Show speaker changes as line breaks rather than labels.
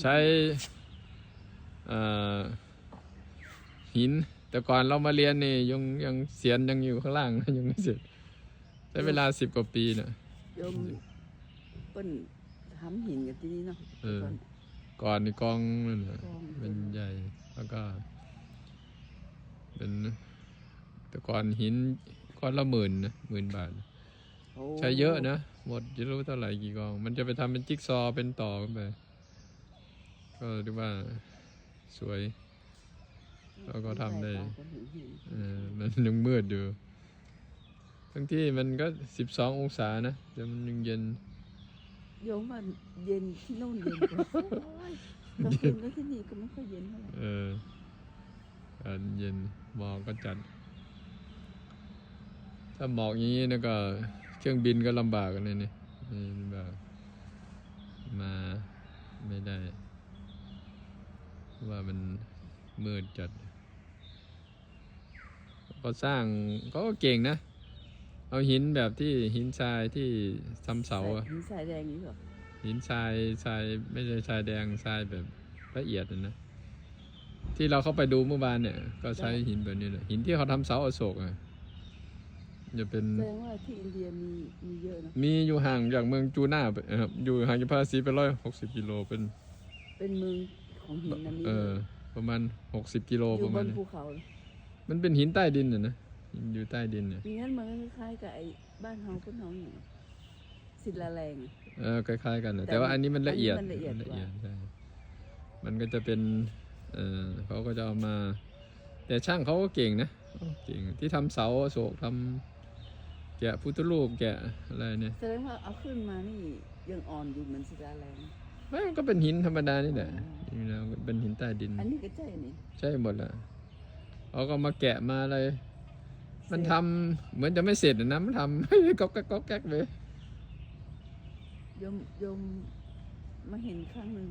ใช้เอ่อหิน แต่ก่อนเรามาเรียนนี่ยังยังเสียนยังอยู่ข้างล่างนะยังไม่เสร็จใช้เวลาสิบกว่าปีนะ
โยมเปิ้นทำหินกันที่นี่เนาะ
เออก่อนนี่กองนั่นน่ะ
กอง
เป็นใหญ่แล้วก็ เป็นแต่ก่อนหินก้อนละหมื่นนะหมื่นบาท
โอ้
ใช้เยอะนะ หมดจะรู้เท่าไหร่กี่กอง มันจะไปทำเป็นจิ๊กซอว์เป็นต่อขึ้นไป ก็เรียกว่าสวยเราก็ทำได้เออมันยังมืดอยู่บางที่มันก็สิบสององศานะแต่มันยังเย็น
โยมว่าเย็นที่โน่นเย็นกว่าโอ้ยกลางคืนก็ที่นี่ก็ไม่ค่อยเย็นเท่าไหร่
เอออากาศเย็นหมอกก็จัด ถ้าหมอกอย่างนี้นะก็เครื่องบินก็ลำบากกันเลยนี่นี่แบบมาไม่ได้เพราะ ว่ามันมืดจัดก็สร้างเขาก็เก่งนะ เอาหินแบบที่หินทรายที่ทำเสาอะ
หินทรายแดงนี่เหรอ
หินทรายทรายไม่ใช่ทรายแดงทรายแบบละเอียดนะนะที่เราเข้าไปดูเมื่อวานเนี่ย ก็ใช้หินแบบนี้เลยหินที่เขาทำเสาอโศกอะจะเป็น
แสดงว่าที่อินเดียมีมีเยอะนะ
มีอยู่ห่างจากเมืองจูน่าไปนะครับอยู่ห่างจากพาราสีไปร้อยหกสิบกิโลเป็น
เป็นเมือง ของหินนะมี
เออ ประมาณหกสิบกิโล
อ
ป
ยู่
ระ
บ
มาณ
น
นี้
ภูเขาเลย
มันเป็นหินใต้ดินน่ะนะหินอยู่ใต้ดินเนี่ย
มีงั้นมันก็คล้ายๆกับไอ้บ้านเฮาเพิ่นเฮาอย่างศิลาแรงอะ
เออคล้ายๆกันนะ
แต่
แต่ว่าอันนี้มันละเอียด
อันนี้มันละเอียด
ละเอียด
กว่า
ใช่มันก็จะเป็นเออเขาก็จะเอามา แต่ช่างเขาก็เก่งนะเขาเก่งที่ทำเสาอโศกทำแกะพุทธรูปแกะอะไรเนี่ย
แสดงว่าเอาขึ้นมานี่ยังอ่อนอยู่เหมือนศิลาแรง
ไม่มันก็เป็นหินธรรมดานี่แหละจริงๆแล้ว เป็นหินใต้ดิน
อันนี้ก็ใช่นี่
ใช่หมดแหละเขาก็มาแกะมาอะไร มันทำเหมือนจะไม่เสร็จอะนะมันทำก๊อกแก๊กก๊อกแก๊กไป
โยมโยมมาเห็นครั้งหนึ่ง